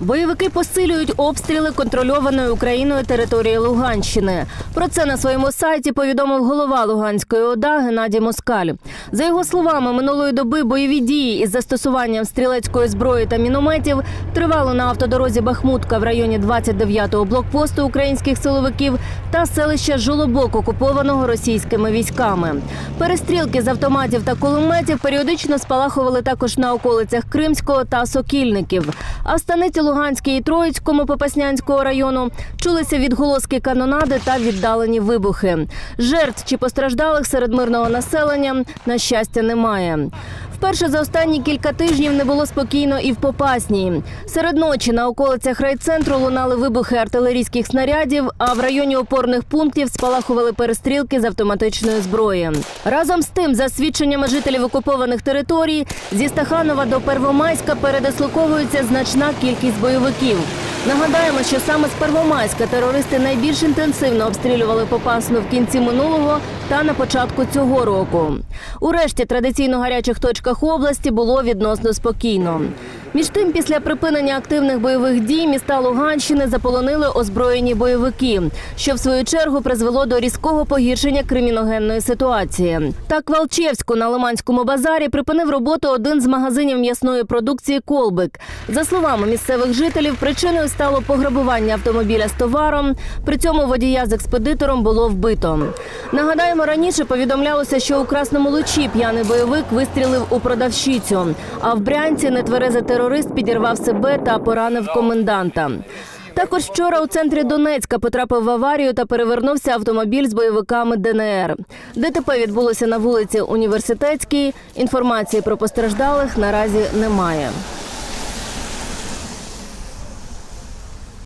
Бойовики посилюють обстріли контрольованої Україною території Луганщини. Про це на своєму сайті повідомив голова Луганської ОДА Геннадій Москаль. За його словами, минулої доби бойові дії із застосуванням стрілецької зброї та мінометів тривали на автодорозі Бахмутка в районі 29-го блокпосту українських силовиків та селища Жолобок, окупованого російськими військами. Перестрілки з автоматів та кулеметів періодично спалахували також на околицях Кримського та Сокільників. А в станиці Луганській і Троїцькому Попаснянського району чулися відголоски канонади та віддалені вибухи. Жертв чи постраждалих серед мирного населення на щастя немає. Вперше за останні кілька тижнів не було спокійно і в Попасній. Серед ночі на околицях райцентру лунали вибухи артилерійських снарядів, а в районі опорних пунктів спалахували перестрілки з автоматичної зброї. Разом з тим, за свідченнями жителів окупованих територій, зі Стаханова до Первомайська передислоковується значна кількість бойовиків. Нагадаємо, що саме з Первомайська терористи найбільш інтенсивно обстрілювали Попасну в кінці минулого та на початку цього року. У решті традиційно гарячих точках області було відносно спокійно. Між тим, після припинення активних бойових дій міста Луганщини заполонили озброєні бойовики, що в свою чергу призвело до різкого погіршення криміногенної ситуації. Так, в Алчевську на Лиманському базарі припинив роботу один з магазинів м'ясної продукції Колбик. За словами місцевих жителів, причиною стало пограбування автомобіля з товаром. При цьому водія з експедитором було вбито. Нагадаємо, раніше повідомлялося, що у Красному Лучі п'яний бойовик вистрілив у продавщицю. А в Брянці нетверезий терорист підірвав себе та поранив коменданта. Також вчора у центрі Донецька потрапив в аварію та перевернувся автомобіль з бойовиками ДНР. ДТП відбулося на вулиці Університетській. Інформації про постраждалих наразі немає.